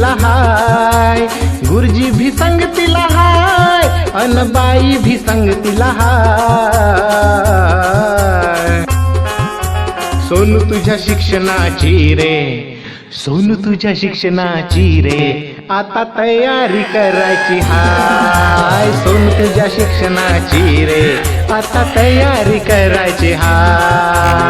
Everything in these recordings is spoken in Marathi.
संगतीला हाय. गुरुजी भी संगतीला हाय अन बाई भी सांगतीला हाय. सोनू तुझ्या शिक्षणाची रे सोनू तुझ्या शिक्षणाची रे आता तयारी करायची हाय. सोनू तुझ्या शिक्षणाची रे आता तयारी करायची हाय.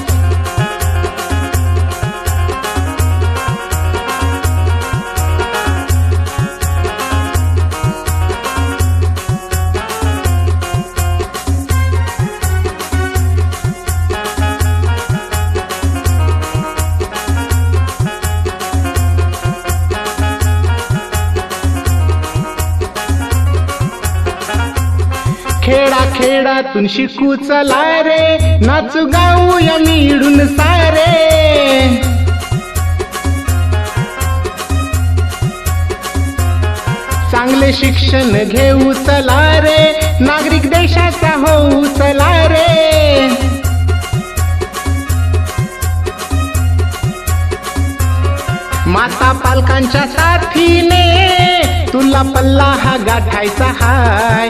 खेडातून शिकू चला रे. नाचू गाऊया मिळून सारे. चांगले शिक्षण घेऊ चला रे. नागरिक देशाचा होऊ चला रे. माता पालकांच्या साथीने तुला पल्ला हा गाठायचा हाय.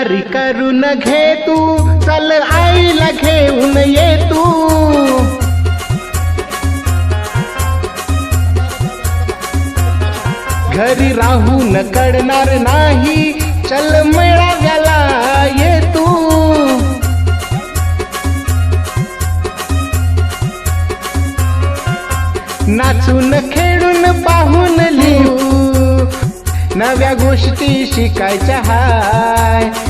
तयारी करून घे तू. चल आईला घेऊन ये तू. घरी राहून कडणार नाही. चल मेळाव्याला ये तू. नाचून खेळून पाहून लिहू. नव्या गोष्टी शिकायच्या हाय.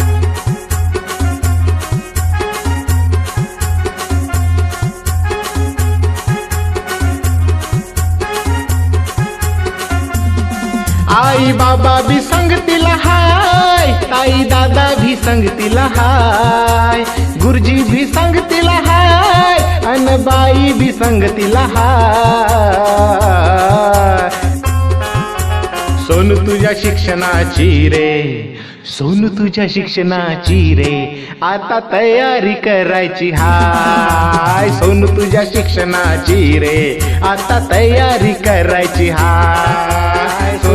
आई बाबा भी संगतीला हाय ताई दादा भी संगतीला हाय गुरुजी भी संगतीला हाय अन बाई भी संगतीला हाय सोन तुझ्या शिक्षणाची रे सोनू तुझ्या शिक्षणाची रे आता तयारी करायची हाय. सोन तुझ्या शिक्षणाची रे आता तयारी करायची हाय.